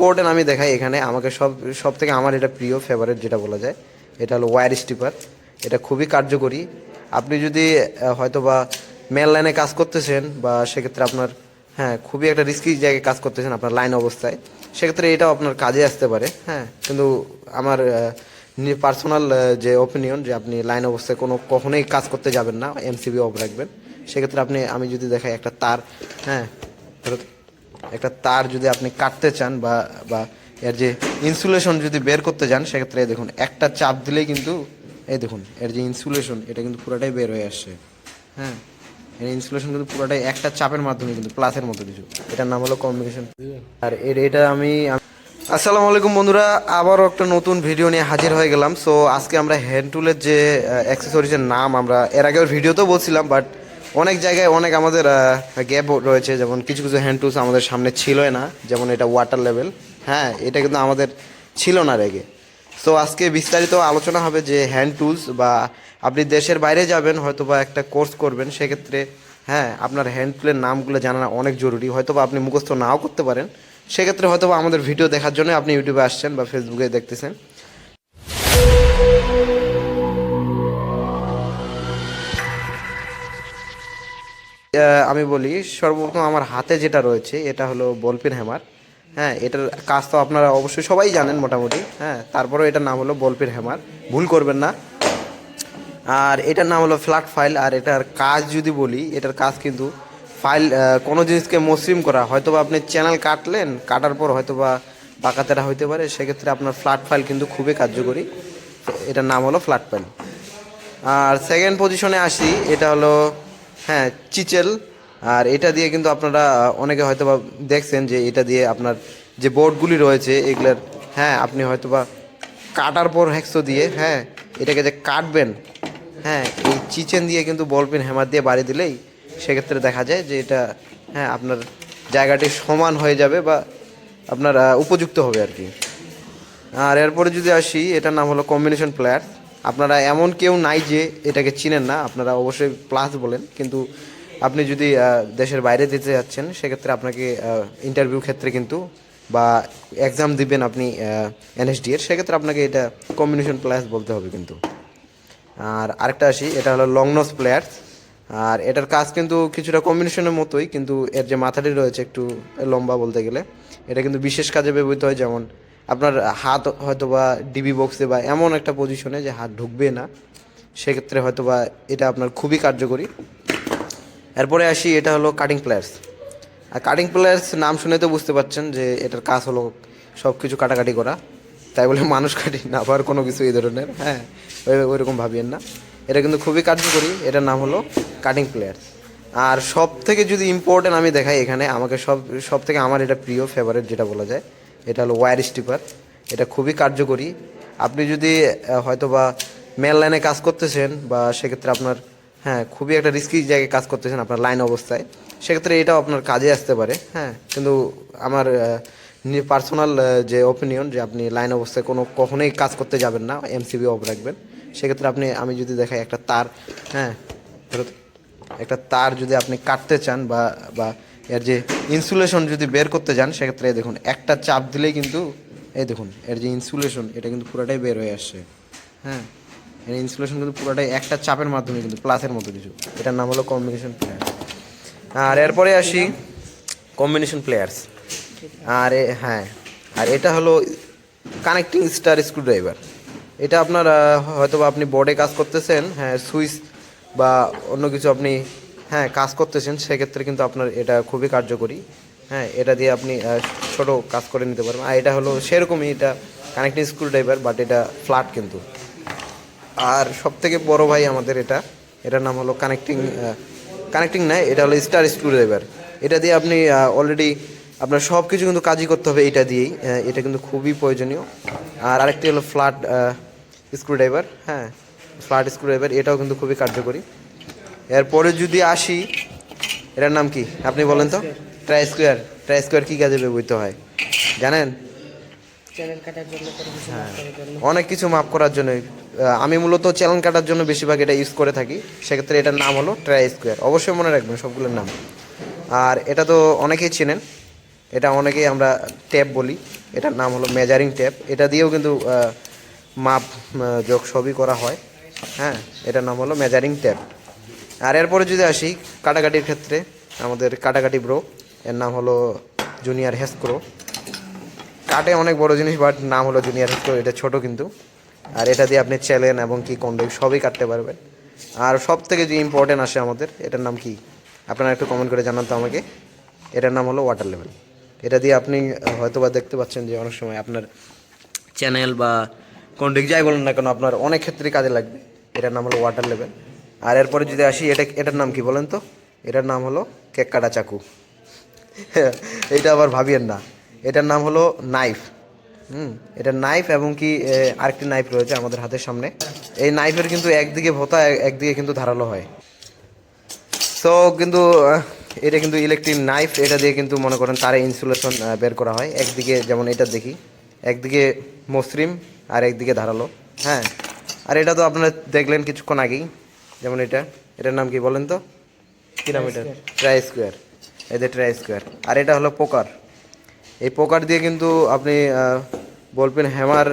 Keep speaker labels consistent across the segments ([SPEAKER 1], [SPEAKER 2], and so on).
[SPEAKER 1] Important আমি দেখাই এখানে, আমাকে সব সব থেকে আমার এটা প্রিয় ফেভারিট যেটা বলা যায়, এটা হলো ওয়্যার স্টিপার এটা খুবই কার্যকরী। আপনি যদি হয়তো বা মেল লাইনে কাজ করতেছেন বা সেক্ষেত্রে আপনার হ্যাঁ খুবই একটা রিস্কি জায়গায় কাজ করতেছেন আপনার লাইন অবস্থায়, সেক্ষেত্রে এটাও আপনার কাজে আসতে পারে হ্যাঁ। কিন্তু আমার পার্সোনাল যে ওপিনিয়ন যে আপনি লাইন অবস্থায় কোনো কখনোই কাজ করতে যাবেন না এমসিবি অফ রাখবেন, সেক্ষেত্রে আপনি, আমি যদি দেখাই একটা তার হ্যাঁ একটা তার যদি আপনি কাটতে চান বা বা এর যে ইনসুলেশন যদি বের করতে যান, সেক্ষেত্রে দেখুন, একটা চাপ দিলেই কিন্তু, এই দেখুন, এর যে ইনসুলেশন এটা কিন্তু পুরোটাই বের হয়ে আসছে। হ্যাঁ? এর ইনসুলেশন কিন্তু পুরোটাই একটা চাপের মাধ্যমে কিন্তু প্লাসের মতো কিছু এটার নাম হলো কম্বিনেশন আর এর, এটা আমি আসসালামু আলাইকুম বন্ধুরা, আবারও একটা নতুন ভিডিও নিয়ে হাজির হয়ে গেলাম। সো আজকে আমরা হ্যান্ড টুলের যে অ্যাক্সেসরিজের নাম আমরা, এর আগের ভিডিওতেও বলছিলাম বাট অনেক জায়গায় অনেক আমাদের গ্যাপ রয়েছে, যেমন কিছু কিছু হ্যান্ড টুলস আমাদের সামনে ছিলই না, যেমন এটা ওয়াটার লেভেল হ্যাঁ এটা কিন্তু আমাদের ছিল না রেগে সো আজকে বিস্তারিত আলোচনা হবে যে হ্যান্ড টুলস বা আপনি দেশের বাইরে যাবেন হয়তো বা একটা কোর্স করবেন, সেক্ষেত্রে হ্যাঁ আপনার হ্যান্ড টুলের নামগুলো জানা অনেক জরুরি। হয়তো বা আপনি মুখস্থ নাও করতে পারেন, সেক্ষেত্রে হয়তো বা আমাদের ভিডিও দেখার জন্য আপনি ইউটিউবে আসছেন বা ফেসবুকে দেখতেছেন। আমি বলি, সর্বপ্রথম আমার হাতে যেটা রয়েছে, এটা হলো বলপিন হ্যামার। হ্যাঁ এটার কাজ তো আপনারা অবশ্যই সবাই জানেন মোটামুটি। হ্যাঁ তারপরেও এটার নাম হলো বলপিন হ্যামার। ভুল করবেন না। আর এটার নাম হলো ফ্ল্যাট ফাইল, আর এটার কাজ যদি বলি, এটার কাজ কিন্তু ফাইল কোনো জিনিসকে মসৃণ করা। হয়তো বা আপনি চ্যানেল কাটলেন, কাটার পর হয়তো বা বাঁকাতেরা হইতে পারে, সেক্ষেত্রে আপনার ফ্ল্যাট ফাইল কিন্তু খুবই কার্যকরী। এটার নাম হলো ফ্ল্যাট ফাইল। আর সেকেন্ড পজিশনে আসি, এটা হলো হ্যাঁ চিচেল। আর এটা দিয়ে কিন্তু আপনারা অনেকে হয়তো বা দেখছেন যে এটা দিয়ে আপনার যে বোর্ডগুলি রয়েছে, এগুলোর হ্যাঁ আপনি হয়তো বা কাটার পর হ্যাক্সো দিয়ে হ্যাঁ এটাকে যে কাটবেন হ্যাঁ এই চিচেন দিয়ে কিন্তু বল পেন হ্যামার দিয়ে বাড়ি দিলেই সেক্ষেত্রে দেখা যায় যে এটা হ্যাঁ আপনার জায়গাটি সমান হয়ে যাবে বা আপনার উপযুক্ত হবে আর কি। আর এরপরে যদি আসি, এটার নাম হলো কম্বিনেশন প্লেয়ার আপনারা এমন কেউ নাই যে এটাকে চিনেন না, আপনারা অবশ্যই প্লাস বলেন। কিন্তু আপনি যদি দেশের বাইরে দিতে যাচ্ছেন, সেক্ষেত্রে আপনাকে ইন্টারভিউ ক্ষেত্রে কিন্তু বা এক্সাম দিবেন আপনি এনএসডি এর, সেক্ষেত্রে আপনাকে এটা কম্বিনেশন প্লেয়ার্স বলতে হবে কিন্তু। আর আরেকটা আসি, এটা হলো লং নোজ প্লেয়ার্স আর এটার কাজ কিন্তু কিছুটা কম্বিনেশনের মতোই, কিন্তু এর যে মাথাটি রয়েছে একটু লম্বা বলতে গেলে, এটা কিন্তু বিশেষ কাজে ব্যবহৃত হয়, যেমন আপনার হাত হয়তো বা ডিবি বক্সে বা এমন একটা পজিশনে যে হাত ঢুকবে না, সেক্ষেত্রে হয়তো বা এটা আপনার খুবই কার্যকরী। এরপরে আসি, এটা হলো কাটিং প্লেয়ার্স আর কাটিং প্লেয়ার্স নাম শুনে তো বুঝতে পারছেন যে এটার কাজ হলো সব কিছু কাটাকাটি করা। তাই বলে মানুষ কাটি না, আবার কোনো কিছু এই ধরনের হ্যাঁ ওই- ওইরকম ভাবিয়েন না। এটা কিন্তু খুবই কার্যকরী, এটার নাম হলো কাটিং প্লেয়ার্স আর সব থেকে যদি ইম্পর্টেন্ট আমি দেখাই এখানে, আমাকে সব সব থেকে আমার এটা প্রিয় ফেভারিট যেটা বলা যায় এটা হলো ওয়্যার স্টিপার এটা খুবই কার্যকরী। আপনি যদি হয়তো বা মেল লাইনে কাজ করতেছেন বা সেক্ষেত্রে আপনার হ্যাঁ খুবই একটা রিস্কি জায়গায় কাজ করতেছেন আপনার লাইন অবস্থায়, সেক্ষেত্রে এটাও আপনার কাজে আসতে পারে হ্যাঁ। কিন্তু আমার পার্সোনাল যে ওপিনিয়ন যে আপনি লাইন অবস্থায় কোনো কখনোই কাজ করতে যাবেন না এমসিবি অফ রাখবেন, সেক্ষেত্রে আপনি, আমি যদি দেখাই একটা তার হ্যাঁ একটা তার যদি আপনি কাটতে চান বা বা এর যে ইনসুলেশন যদি বের করতে যান, সেক্ষেত্রে দেখুন, একটা চাপ দিলেই কিন্তু, এই দেখুন, এর যে ইনসুলেশন এটা কিন্তু পুরোটাই বের হয়ে আসছে। হ্যাঁ? এর ইনসুলেশন কিন্তু পুরোটাই একটা চাপের মাধ্যমে কিন্তু প্লাসের মতো কিছু। এটার নাম হলো কম্বিনেশন প্লেয়ার আর এরপরে আসি কম্বিনেশন প্লেয়ার্স আর হ্যাঁ আর এটা হলো কানেক্টিং স্টার স্ক্রুড্রাইভার এটা আপনার হয়তো আপনি বোর্ডে কাজ করতেছেন হ্যাঁ সুইচ বা অন্য কিছু আপনি হ্যাঁ কাজ করতেছেন, সেক্ষেত্রে কিন্তু আপনার এটা খুবই কার্যকরী। হ্যাঁ এটা দিয়ে আপনি ছোট কাজ করে নিতে পারবেন। আর এটা হলো সেরকমই এটা কানেক্টিং স্ক্রুড্রাইভার বাট এটা ফ্ল্যাট কিন্তু। আর সব থেকে বড় ভাই আমাদের এটা, এটার নাম হলো কানেক্টিং কানেক্টিং না, এটা হলো স্টার স্ক্রুড্রাইভার এটা দিয়ে আপনি অলরেডি আপনার সব কিছু কিন্তু কাজই করতে হবে এটা দিয়েই। এটা কিন্তু খুবই প্রয়োজনীয়। আর আরেকটি হলো ফ্ল্যাট স্ক্রুড্রাইভার হ্যাঁ ফ্ল্যাট স্ক্রুড্রাইভার এটাও কিন্তু খুবই কার্যকরী। এরপরে যদি আসি এটার নাম কি? আপনি বলেন তো? ট্রাই স্কোয়ার ট্রাই স্কোয়ার কী কাজে ব্যবহৃত হয়? জানেন?
[SPEAKER 2] জন্য
[SPEAKER 1] অনেক কিছু মাপ করার জন্য আমি মূলত চ্যানেল কাটার জন্য বেশিরভাগ এটা ইউজ করে থাকি। সেক্ষেত্রে এটার নাম হলো ট্রাই স্কোয়ার অবশ্যই মনে রাখবেন সবগুলোর নাম। আর এটা তো অনেকেই চেনেন। এটা অনেকেই আমরা ট্যাপ বলি। এটার নাম হলো মেজারিং ট্যাপ এটা দিয়েও কিন্তু মাপ যোগ সবই করা হয়। হ্যাঁ এটার নাম হলো মেজারিং ট্যাপ আর এরপরে যদি আসি কাটাকাটির ক্ষেত্রে, আমাদের কাটাকাটি ব্রো এর নাম হলো জুনিয়র হেস্ক্রো কাটে অনেক বড় জিনিস বাট নাম হলো জুনিয়র হেস্ক্রো এটা ছোট কিন্তু। আর এটা দিয়ে আপনি চ্যালেন এবং কি কন্ডেক সবই কাটতে পারবেন। আর সব থেকে যে ইম্পর্টেন্ট আসে আমাদের, এটার নাম কি? আপনারা একটু কমেন্ট করে জানান তো আমাকে। এটার নাম হলো ওয়াটার লেভেল এটা দিয়ে আপনি হয়তো বা দেখতে পাচ্ছেন যে অনেক সময় আপনার চ্যানেল বা কন্ডেক যাই বলেন না কেন, আপনার অনেক ক্ষেত্রে কাজে লাগবে। এটার নাম হলো ওয়াটার লেভেল আর এরপরে যদি আসি, এটা এটার নাম কি বলেন তো? এটার নাম হলো কেক কাটা চাকু। এইটা আবার ভাবিয়েন না। এটার নাম হলো নাইফ। হুম, এটা নাইফ এবং কি আরেকটি নাইফ রয়েছে আমাদের হাতের সামনে। এই নাইফের কিন্তু একদিকে ভোতা, এক- একদিকে কিন্তু ধারালো হয়। সো কিন্তু এটা কিন্তু ইলেকট্রিক নাইফ এটা দিয়ে কিন্তু মনে করেন তারে ইনসুলেশন বের করা হয়। একদিকে যেমন এটা দেখি, একদিকে মসৃণ আর একদিকে ধারালো। হ্যাঁ আর এটা তো আপনারা দেখলেন কিছুক্ষণ আগেই। যেমন এটা এটার নাম কি বলেন তো? কী নাম এটা? ট্রাই স্কোয়ার এদের ট্রাই স্কোয়ার আর এটা হলো পোকার। এই পোকার দিয়ে কিন্তু আপনি বলবেন হ্যামার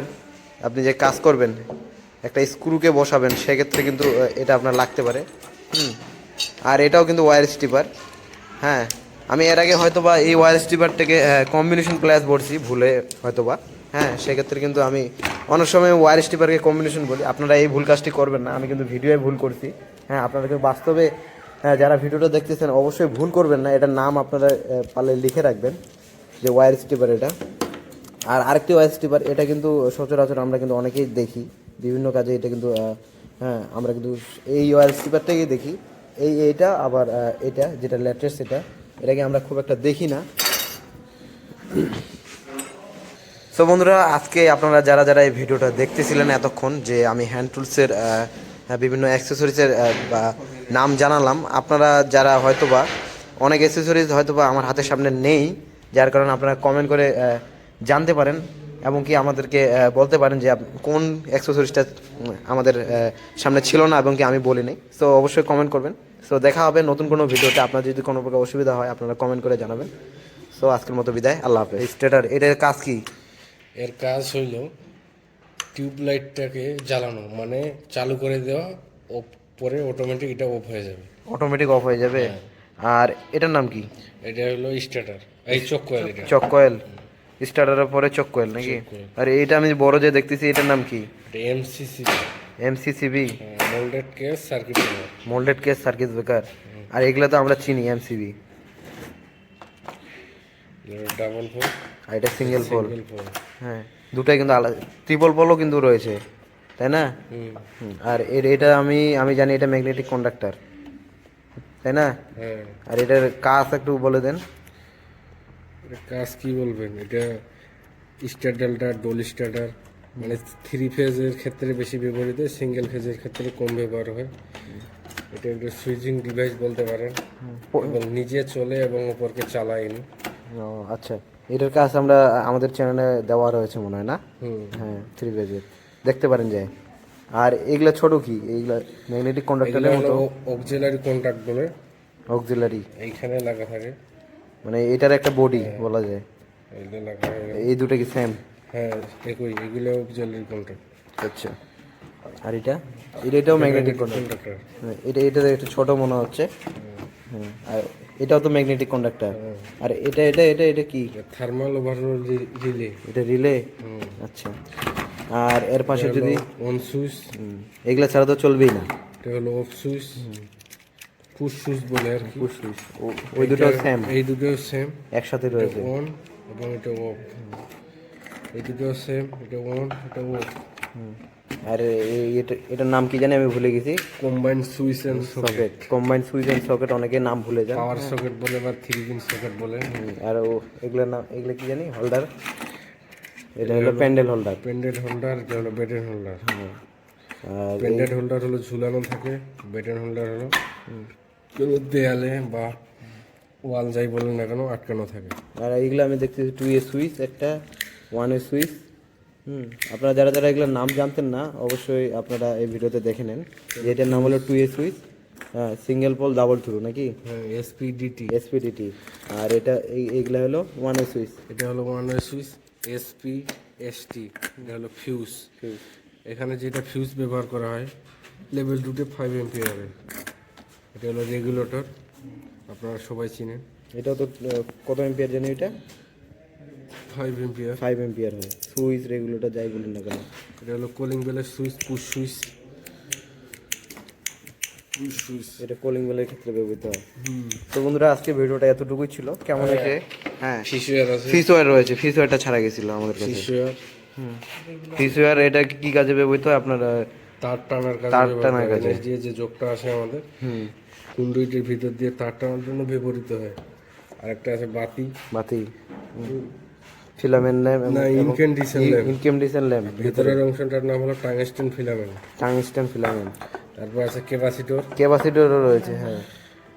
[SPEAKER 1] আপনি যে কাজ করবেন একটা স্ক্রুকে বসাবেন সেক্ষেত্রে কিন্তু এটা আপনার লাগতে পারে। হুম। আর এটাও কিন্তু ওয়ার স্টিপার হ্যাঁ আমি এর আগে হয়তো বা এই ওয়ার স্টিপারটাকে কম্বিনেশন ক্লাস বলছি ভুলে হয়তো বা হ্যাঁ সেক্ষেত্রে কিন্তু আমি অনেক সময় ওয়ার স্টিপারকে কম্বিনেশন বলি। আপনারা এই ভুল কাজটি করবেন না আমি কিন্তু ভিডিওয়ে ভুল করছি। হ্যাঁ আপনারা কিন্তু বাস্তবে হ্যাঁ, যারা ভিডিওটা দেখতেছেন অবশ্যই ভুল করবেন না। এটার নাম আপনারা পারলে লিখে রাখবেন যে ওয়ার স্টিপার এটা। আর আরেকটি ওয়ার স্টিপার এটা কিন্তু সচরাচর আমরা কিন্তু অনেকেই দেখি। বিভিন্ন কাজে এটা কিন্তু হ্যাঁ আমরা কিন্তু এই ওয়ার স্টিপারটাকেই দেখি। এই এইটা আবার এটা যেটা লেটেস্ট এটা এটাকে আমরা খুব একটা দেখি না। সো বন্ধুরা আজকে আপনারা যারা যারা এই ভিডিওটা দেখতেছিলেন এতক্ষণ যে আমি হ্যান্ড টুলসের বিভিন্ন অ্যাক্সেসরিজের বা নাম জানালাম আপনারা যারা হয়তোবা অনেক অ্যাক্সেসরিজ হয়তোবা আমার হাতের সামনে নেই যার কারণে আপনারা কমেন্ট করে জানতে পারেন এবং কি আমাদেরকে বলতে পারেন যে কোন অ্যাক্সেসরিজটা আমাদের সামনে ছিল না এবং কি আমি বলিনি। সো অবশ্যই কমেন্ট করবেন। সো দেখা হবে নতুন কোনো ভিডিওতে। আপনার যদি কোনো প্রকার অসুবিধা হয় আপনারা কমেন্ট করে জানাবেন। সো আজকের মতো বিদায়। আল্লাহ হাফেজ। স্টেটার এটার কাজ কি?
[SPEAKER 3] এর কাজ হইল টিউবলাইটটাকে জ্বালানো মানে চালু করে দেওয়া ও পরে অটোমেটিক এটা অফ হয়ে যাবে।
[SPEAKER 1] অটোমেটিক অফ হয়ে যাবে? আর এটার নাম কি?
[SPEAKER 3] এটা হলো স্টার্টার এই চোখ কয়েল এটা।
[SPEAKER 1] চক কয়েল স্টার্টারের পরে চক কয়েল নাকি? আর এটা আমি বড় যে দেখতেছি এটার নাম কি?
[SPEAKER 3] MCC
[SPEAKER 1] MCCB
[SPEAKER 3] moulded case circuit breaker
[SPEAKER 1] moulded case circuit breaker আর এগুলো তো আমরা চিনি এমসিবি
[SPEAKER 3] ডাবল ফোর
[SPEAKER 1] আর এটা সিঙ্গেল পোল হ্যাঁ দুটাই কিন্তু আলাদা। ট্রিপল পোলও কিন্তু রয়েছে তাই না? আর এর- এটা আমি আমি জানি এটা ম্যাগনেটিক কন্ডাক্টর তাই না?
[SPEAKER 3] হ্যাঁ।
[SPEAKER 1] আর এটার কাজ একটু বলে দেন।
[SPEAKER 3] কাজ কি বলবেন? এটা স্টার্টার ডোল স্টার্টার মানে থ্রি ফেজের ক্ষেত্রে বেশি ব্যবহৃত সিঙ্গেল ফেজের ক্ষেত্রে কম ব্যবহার হয়। এটা একটা সুইচিং ডিভাইস বলতে পারেন। এবং নিজে চলে এবং ওপরকে চালায় নি।
[SPEAKER 1] ও আচ্ছা। এটার কাজ আমরা আমাদের চ্যানেলে দেওয়া রয়েছে মনে হয় না? হ্যাঁ থ্রি পেজের দেখতে পারেন যায়। আর এগুলা ছোট কি? এগুলা ম্যাগনেটিক কন্ডাক্টরের মতো?
[SPEAKER 3] অক্সিলারি কন্ট্যাক্ট বলে।
[SPEAKER 1] অক্সিলারি
[SPEAKER 3] এইখানে লাগা থাকে।
[SPEAKER 1] মানে এটার একটা বডি বলা যায়। এই দুটো কি সেম
[SPEAKER 3] হ্যাঁ একই। এগুলো অক্সিলারি কন্ট্যাক্ট
[SPEAKER 1] আচ্ছা। আর এটা? এটা এটাও ম্যাগনেটিক কন্ডাক্টর এটা এটা একটু ছোট মনে হচ্ছে। হ্যাঁ আর এটাও তো ম্যাগনেটিক কন্ডাক্টর আর এটা এটা এটা এটা কি?
[SPEAKER 3] থার্মাল ওভারলোড রিলে
[SPEAKER 1] এটা রিলে আচ্ছা। আর এর পাশে যদি
[SPEAKER 3] অন সুইচ
[SPEAKER 1] এগুলা ছাড়া তো চলবেই না।
[SPEAKER 3] এটা হলো অফ সুইচ পুশ সুইচ বলে আর
[SPEAKER 1] পুশ সুইচ ওই দুটো সেম
[SPEAKER 3] এই দুটো সেম
[SPEAKER 1] একসাথে রয়েছে।
[SPEAKER 3] অন এবং এটা অফ এই দুটো সেম এটা অন এটা অফ
[SPEAKER 1] আর এই- এটা এটার নাম কি জানি আমি ভুলে গেছি।
[SPEAKER 3] Combined switch and
[SPEAKER 1] socket combined switch and socket অনেকে নাম ভুলে যান।
[SPEAKER 3] পাওয়ার সকেট বলে বা থ্রি পিন সকেট বলে।
[SPEAKER 1] আর ও এগুলোর নাম এগুলো কি জানি? হোল্ডার এটা হলো প্যান্ডেল হোল্ডার
[SPEAKER 3] পেন্ডেড হোল্ডার এটা হলো বেডের হোল্ডার
[SPEAKER 1] আর
[SPEAKER 3] পেন্ডেড হোল্ডার হলো ঝুলানো থাকে বেডের হোল্ডার হলো দেয়ালে বা ওয়াল যাই বলেন না কেন আটকানো থাকে।
[SPEAKER 1] আর এইগুলো আমি দেখতেছি টু এ সুইচ একটা ওয়ান এ সুইচ হুম আপনারা যারা যারা এগুলোর নাম জানতেন না অবশ্যই আপনারা এই ভিডিওতে দেখে নেন। এটার নাম হলো টু এ সুইচ হ্যাঁ সিঙ্গেল পোল ডাবল থ্রু নাকি
[SPEAKER 3] এসপিডিটি
[SPEAKER 1] এসপিডিটি আর এটা এই এইগুলো হলো ওয়ান এ সুইচ
[SPEAKER 3] এটা হলো one way switch SP ST এটা হলো ফিউজ এখানে যেটা ফিউজ ব্যবহার করা হয় লেভেল টুতে ফাইভ এমপিয়ারের এটা হলো রেগুলেটর আপনারা সবাই চিনেন।
[SPEAKER 1] এটাও তো কত এম্পিয়ার জানি এটা
[SPEAKER 3] ফাইভ এমপিয়ার
[SPEAKER 1] ফাইভ এম্পিয়ার হয়। সুইচ রেগুলেটর যাই বলুন না কেন?
[SPEAKER 3] এটা হলো কোলিং বেলের switch push switch push switch
[SPEAKER 1] এটা কলিং বেলের ক্ষেত্রে ব্যবহৃত হয়। তো বন্ধুরা আজকে ভিডিওটা এতটুকুই ছিল। কেমন হয়েছে হ্যাঁ।
[SPEAKER 3] আছে।
[SPEAKER 1] ফিসওয়ার রয়েছে। ফিসওয়ারটা ছাড়া গেছিল আমাদের কাছে।
[SPEAKER 3] ফিশওয়্যার
[SPEAKER 1] ফিসওয়ার এটা কি কাজে ব্যবহৃত? হয় আপনার
[SPEAKER 3] তার টানার কাজে
[SPEAKER 1] তার টানার। কাজে।
[SPEAKER 3] দিয়ে যে যোগটা আসে আমাদের কুন্ডুইটির ভিতর দিয়ে তার টানার জন্য ব্যবহৃত হয়। আরেকটা আছে বাতি।
[SPEAKER 1] বাতি। ফিলামেন্ট ল্যাম্প
[SPEAKER 3] না ইনকেন্ডিশন ল্যাম্প
[SPEAKER 1] ইনকেমডিশন ল্যাম্প
[SPEAKER 3] ভেতরের অংশটার নাম হলো টাংস্টেন ফিলামেন্ট
[SPEAKER 1] টাংস্টেন ফিলামেন্ট
[SPEAKER 3] তারপর আছে ক্যাপাসিটর
[SPEAKER 1] ক্যাপাসিটরও রয়েছে হ্যাঁ।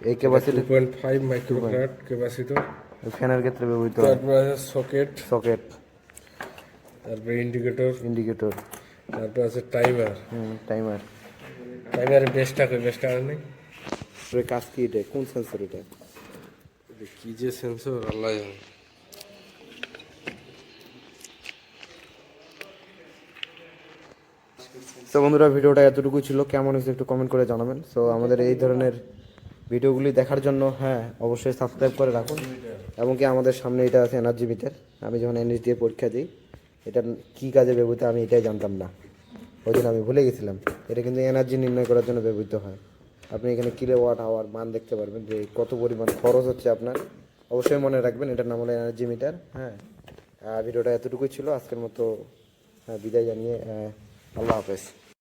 [SPEAKER 1] এই capacitor
[SPEAKER 3] point five microfarad capacitor
[SPEAKER 1] ফ্যানের ক্ষেত্রে ব্যবহৃত হয়।
[SPEAKER 3] তারপর আছে সকেট
[SPEAKER 1] সকেট
[SPEAKER 3] তারপরে ইন্ডিকেটর
[SPEAKER 1] ইন্ডিকেটর
[SPEAKER 3] তারপর আছে টাইমার
[SPEAKER 1] টাইমার
[SPEAKER 3] টাইমারের বেস্টটা কই? বেস্টটা আর নেই?
[SPEAKER 1] কাজ কি এটা? কোন সেন্সর এটা?
[SPEAKER 3] এটা কি যে সেন্সর আল্লাহ জানে।
[SPEAKER 1] তো বন্ধুরা ভিডিওটা এতটুকু ছিল। কেমন হয়েছে একটু কমেন্ট করে জানাবেন। সো আমাদের এই ধরনের ভিডিওগুলি দেখার জন্য হ্যাঁ অবশ্যই সাবস্ক্রাইব করে রাখুন। এবং কি আমাদের সামনে এটা আছে এনার্জি মিটার আমি যখন এনএস দিয়ে পরীক্ষা দিই এটা কী কাজে ব্যবহৃত আমি এটাই জানতাম না। ওই জন্য আমি ভুলে গেছিলাম। এটা কিন্তু এনার্জি নির্ণয় করার জন্য ব্যবহৃত হয়। আপনি এখানে কিলো ওয়াট আওয়ার মান দেখতে পারবেন যে কত পরিমাণ খরচ হচ্ছে আপনার। অবশ্যই মনে রাখবেন এটার নাম হলো এনার্জি মিটার হ্যাঁ ভিডিওটা এতটুকুই ছিল। আজকের মতো হ্যাঁ, বিদায় জানিয়ে আল্লাহ হাফেজ।